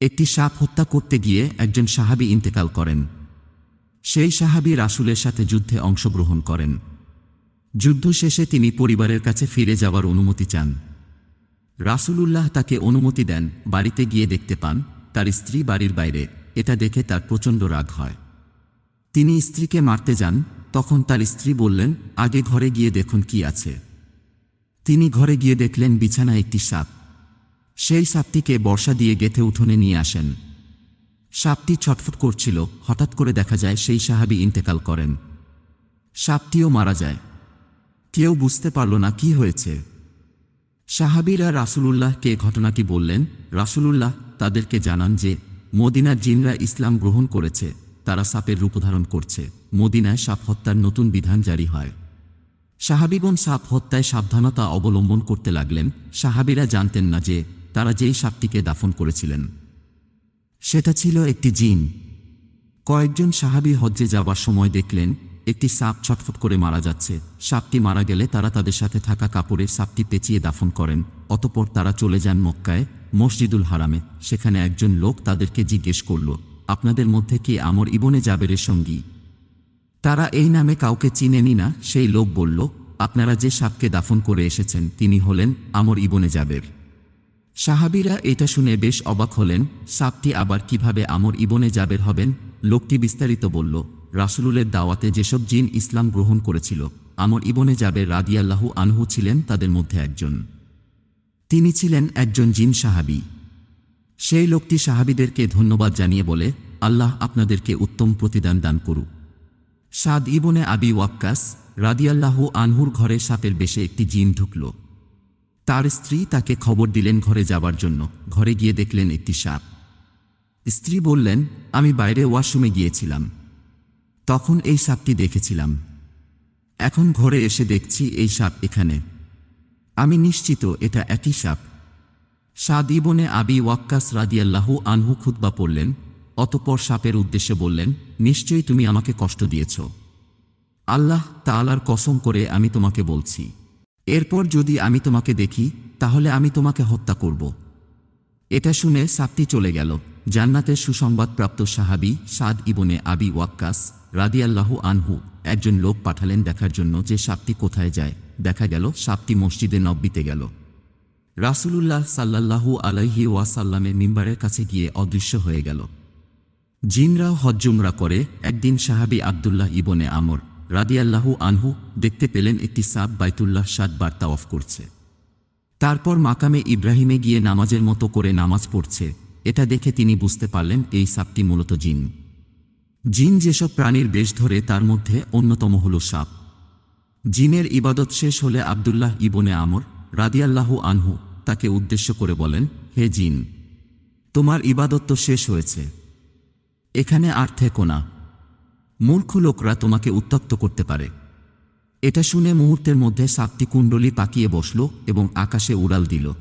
একটি সাপ হত্যা করতে গিয়ে একজন সাহাবী ইন্তেকাল করেন। সেই সাহাবী রাসূলের সাথে যুদ্ধে অংশগ্রহণ করেন। যুদ্ধ শেষে তিনি পরিবারের কাছে ফিরে যাওয়ার অনুমতি চান। রাসূলুল্লাহ তাকে অনুমতি দেন বাড়িতে গিয়ে দেখতে পান তার স্ত্রী বাড়ির বাইরে। এটা দেখে তার প্রচণ্ড রাগ হয়। তিনি স্ত্রীকে মারতে যান, তখন তার স্ত্রী বললেন, আগে ঘরে গিয়ে দেখুন কি আছে। তিনি ঘরে গিয়ে দেখলেন বিছানায় একটি সাপ। সেই সাপটিকে বর্ষা দিয়ে গেথে উঠোনে নিয়ে আসেন। সাপটি ছটফট করছিল, হঠাৎ করে দেখা যায় সেই সাহাবি ইন্তেকাল করেন। সাপটিও মারা যায়। কেউ বুঝতে পারল না কি হয়েছে। সাহাবিরা রাসূলুল্লাহকে ঘটনাটি বললেন, রাসূলুল্লাহ, তাদেরকে জানান যে, মদিনার জিনরা ইসলাম গ্রহণ করেছে, তারা সাপের রূপ ধারণ করছে, মদিনায় সাপ হত্যার নতুন বিধান জারি হয়। সাহাবিগণ সাপ হত্যায় সাবধানতা অবলম্বন করতে লাগলেন। সাহাবিরা জানতেন না যে তারা যেই সাপটিকে দাফন করেছিলেন। সেটা ছিল একটি জিন। কয়েকজন সাহাবী হজ্জে যাবার সময় দেখলেন, একটি সাপ ছটফট করে মারা যাচ্ছে। সাপটি মারা গেলে তারা তাদের সাথে থাকা কাপড়ে সাপটি পেঁচিয়ে দাফন করেন। অতপর তারা চলে যান মক্কায়, মসজিদুল হারামে। সেখানে একজন লোক তাদেরকে জিজ্ঞেস করল, আপনাদের মধ্যে কি আমর ইবনে জাবেরের সঙ্গী? তারা, এই নামে কাউকে চিনেনি না? সেই লোক বলল, আপনারা যে সাপকে দাফন করে এসেছেন, তিনি হলেন আমর ইবনে জাবের। সাহাবিরা এটা শুনে বেশ অবাক হলেন, সাপটি আবার কীভাবে আমর ইবনে জাবের হবেন? লোকটি বিস্তারিত বলল রাসূলুলের দাওয়াতে যেসব জিন ইসলাম গ্রহণ করেছিল, আমর ইবনে জাবের রাদিয়াল্লাহু আনহু ছিলেন তাদের মধ্যে একজন। তিনি ছিলেন একজন জিন সাহাবী। সেই লোকটি সাহাবিদেরকে ধন্যবাদ জানিয়ে বলে, আল্লাহ আপনাদেরকে উত্তম প্রতিদান দান করুক। সাদ ইবনে আবি ওয়াক্কাস রাদিয়াল্লাহু আনহুর ঘরে সাপের বেশে একটি জিন ঢুকল। তার স্ত্রী তাকে খবর দিলেন ঘরে যাবার জন্য। ঘরে গিয়ে দেখলেন একটি সাপ। স্ত্রী বললেন, আমি বাইরে ওয়াশরুমে গিয়েছিলাম। তখন এই সাপটি দেখেছিলাম। এখন ঘরে এসে দেখছি এই সাপ এখানে। আমি নিশ্চিত এটা একই সাপ। সাদ ইবনে আবি ওয়াক্কাস রাদিয়াল্লাহু আনহু খুতবা পড়লেন, অতপর সাপের উদ্দেশ্যে বললেন, নিশ্চয়ই তুমি আমাকে কষ্ট দিয়েছ। আল্লাহ তাআলার কসম করে আমি তোমাকে বলছি। এরপর যদি আমি তোমাকে দেখি, তাহলে আমি তোমাকে হত্যা করব। এটা শুনে সাপটি চলে গেল। জান্নাতের সুসংবাদপ্রাপ্ত সাহাবি সাদ ইবনে আবি ওয়াক্কাস রাদিয়াল্লাহু আনহু একজন লোক পাঠালেন দেখার জন্য যে সাপটি কোথায় যায়। দেখা গেল, সাপটি মসজিদে নব্বিতে গেল। রাসুলুল্লাহ সাল্লাল্লাহু আলাইহি ওয়াসাল্লামের মিম্বারের কাছে গিয়ে অদৃশ্য হয়ে গেল। জিনরাও হজ্জুমরা করে একদিন সাহাবি আবদুল্লাহ ইবনে আমর রাদিয়াল্লাহু আনহু দেখতে পেলেন একটি সাপ বাইতুল্লাহ সাতবার তাওয়াফ করছে। তারপর মাকামে ইব্রাহিমে গিয়ে নামাজের মতো করে নামাজ পড়ছে। এটা দেখে তিনি বুঝতে পারলেন এই সাপটি মূলত জিন। জিন যেসব প্রাণীর বেশ ধরে তার মধ্যে অন্যতম হল সাপ। জিনের ইবাদত শেষ হলে আবদুল্লাহ ইবনে আমর রাদিয়াল্লাহু আনহু তাকে উদ্দেশ্য করে বলেন, হে জিন, তোমার ইবাদত তো শেষ হয়েছে। এখানে আর থেকো না। মূর্খ লোকরা তোমাকে উত্তপ্ত করতে পারে। এটা শুনে মুহূর্তের মধ্যে সাতটি কুণ্ডলী পাকিয়ে বসল এবং আকাশে উড়াল দিল।